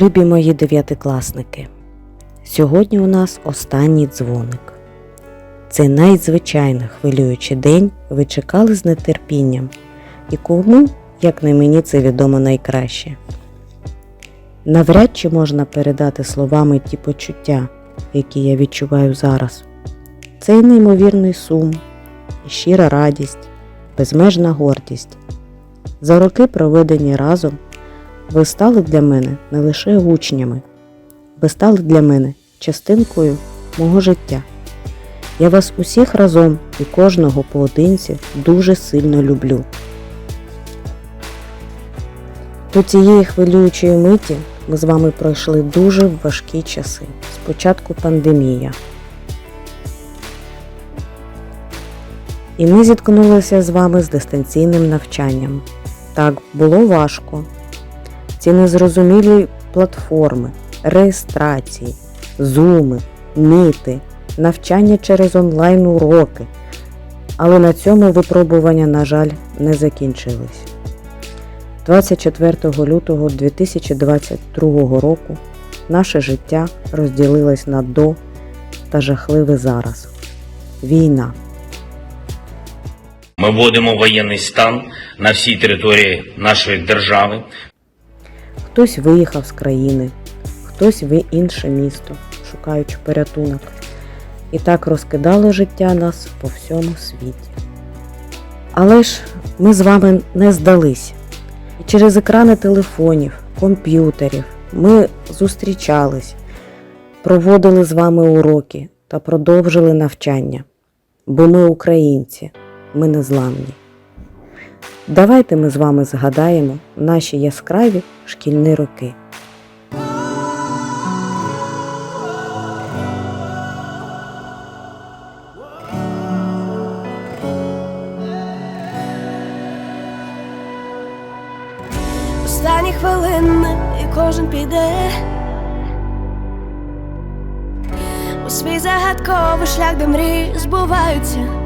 Любі мої дев'ятикласники, сьогодні у нас останній дзвоник. Цей надзвичайно хвилюючий день ви чекали з нетерпінням, і кому, як не мені, це відомо найкраще. Навряд чи можна передати словами ті почуття, які я відчуваю зараз. Цей неймовірний сум, щира радість, безмежна гордість. За роки, проведені разом, ви стали для мене не лише учнями, ви стали для мене частинкою мого життя. Я вас усіх разом і кожного поодинці дуже сильно люблю. До цієї хвилюючої миті ми з вами пройшли дуже важкі часи. Спочатку пандемія. І ми зіткнулися з вами з дистанційним навчанням. Так, було важко. Ці незрозумілі платформи, реєстрації, зуми, міти, навчання через онлайн уроки. Але на цьому випробування, на жаль, не закінчились. 24 лютого 2022 року наше життя розділилось на до та жахливе зараз. Війна. Ми вводимо воєнний стан на всій території нашої держави. Хтось виїхав з країни, хтось в інше місто, шукаючи порятунок. І так розкидало життя нас по всьому світі. Але ж ми з вами не здались. І через екрани телефонів, комп'ютерів ми зустрічались, проводили з вами уроки та продовжили навчання. Бо ми українці, ми незламні. Давайте ми з вами згадаємо наші яскраві шкільні роки. Останні хвилини і кожен піде у свій загадковий шлях, де мрії збуваються.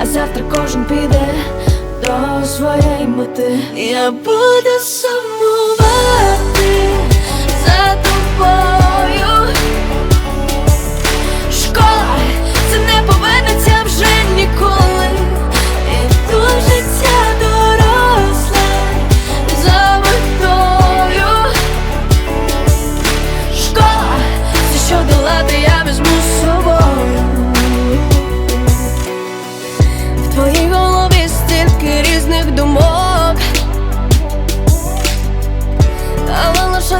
А завтра кожен піде до своєї мети. Я буду сумувати за тобою.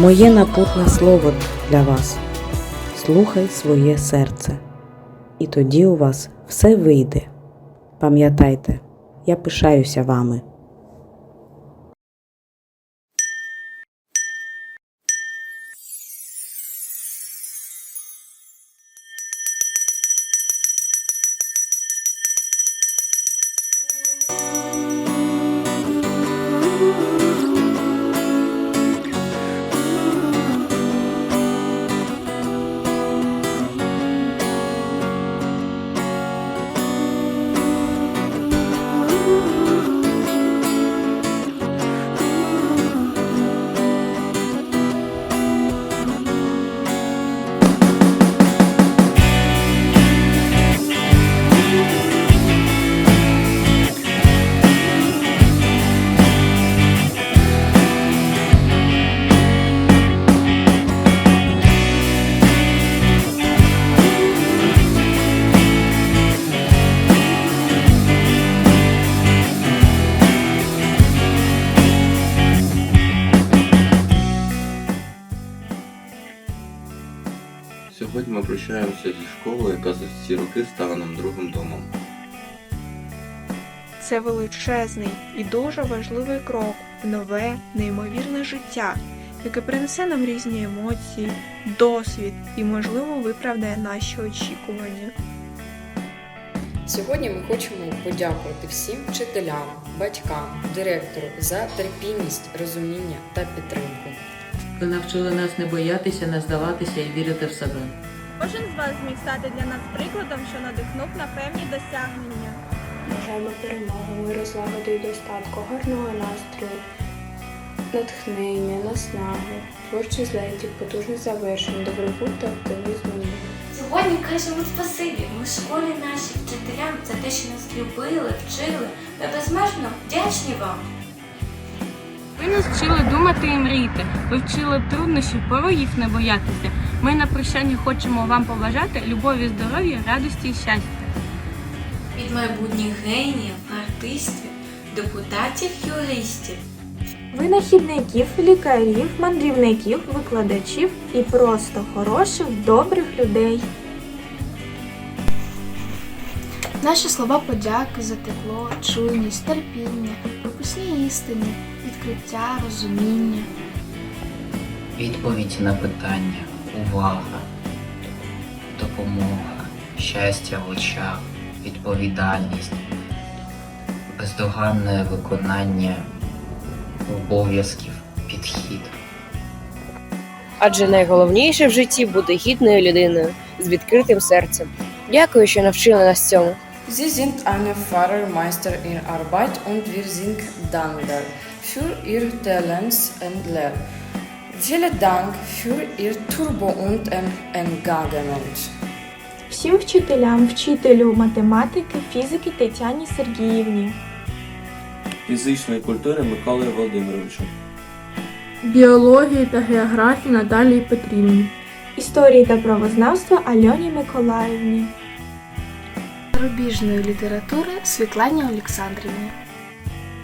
Моє напутне слово для вас. Слухай своє серце. І тоді у вас все вийде. Пам'ятайте, я пишаюся вами. Сьогодні ми прощаємося зі школою, яка за ці роки стала нам другим домом. Це величезний і дуже важливий крок в нове, неймовірне життя, яке принесе нам різні емоції, досвід і, можливо, виправдає наші очікування. Сьогодні ми хочемо подякувати всім вчителям, батькам, директору за терпімість, розуміння та підтримку. Ви навчили нас не боятися, не здаватися і вірити в себе. Кожен з вас зміг стати для нас прикладом, що надихнув на певні досягнення. Бажаємо перемоги, миру, злагоди і достатку, гарного настрою, натхнення, наснагу, творчих злетів, потужних завершень, добробут та оптимізму. Сьогодні кажемо спасибі. Ми в школі нашим вчителям за те, що нас любили, вчили. Ми безмежно вдячні вам. Ви нас вчили думати і мріяти. Ви вчили труднощів, порогів не боятися. Ми на прощання хочемо вам побажати любові, здоров'я, радості і щастя. Від майбутніх геніїв, артистів, депутатів, юристів. Винахідників, лікарів, мандрівників, викладачів і просто хороших, добрих людей. Наші слова подяки за тепло, чуйність, терпіння, прописні істини, відкриття, розуміння. Відповідь на питання, увага, допомога, щастя в очах, відповідальність, бездоганне виконання обов'язків, підхід. Адже найголовніше в житті бути гідною людиною з відкритим серцем. Дякую, що навчили нас цьому. Sie sind eine Fahrermeister in Arbeit und wir sind dankbar für ihr Talents und Lehre. Vielen Dank für ihr Turbo und Engagement. Всім вчителям, вчителю математики, фізики Тетяні Сергіївні. Фізичної культури Миколою Володимировичу. Біології та географії Наталії Петрівні. Історії та правознавства Альоні Миколаївні. Зарубіжної літератури Світлані Олександрівні.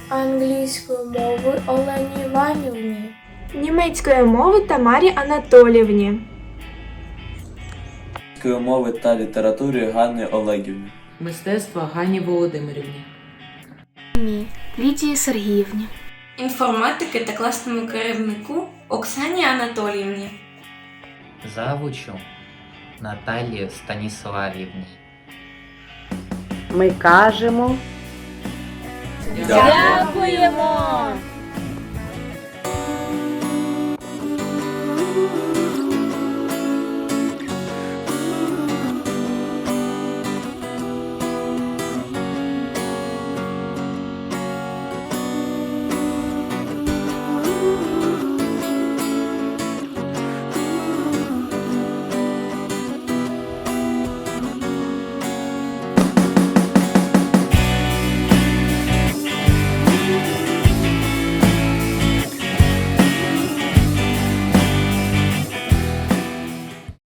Англійської мови Олені Іванівні. Німецької мови Тамарі Анатолівні. Української мови та літератури Ганни Олегівни. Мистецтва Гані Володимирівні. Лідії Сергіївні. Інформатики та класному керівнику Оксані Анатоліївні. Завучу Наталії Станіславівні. Ми кажемо Дякуємо!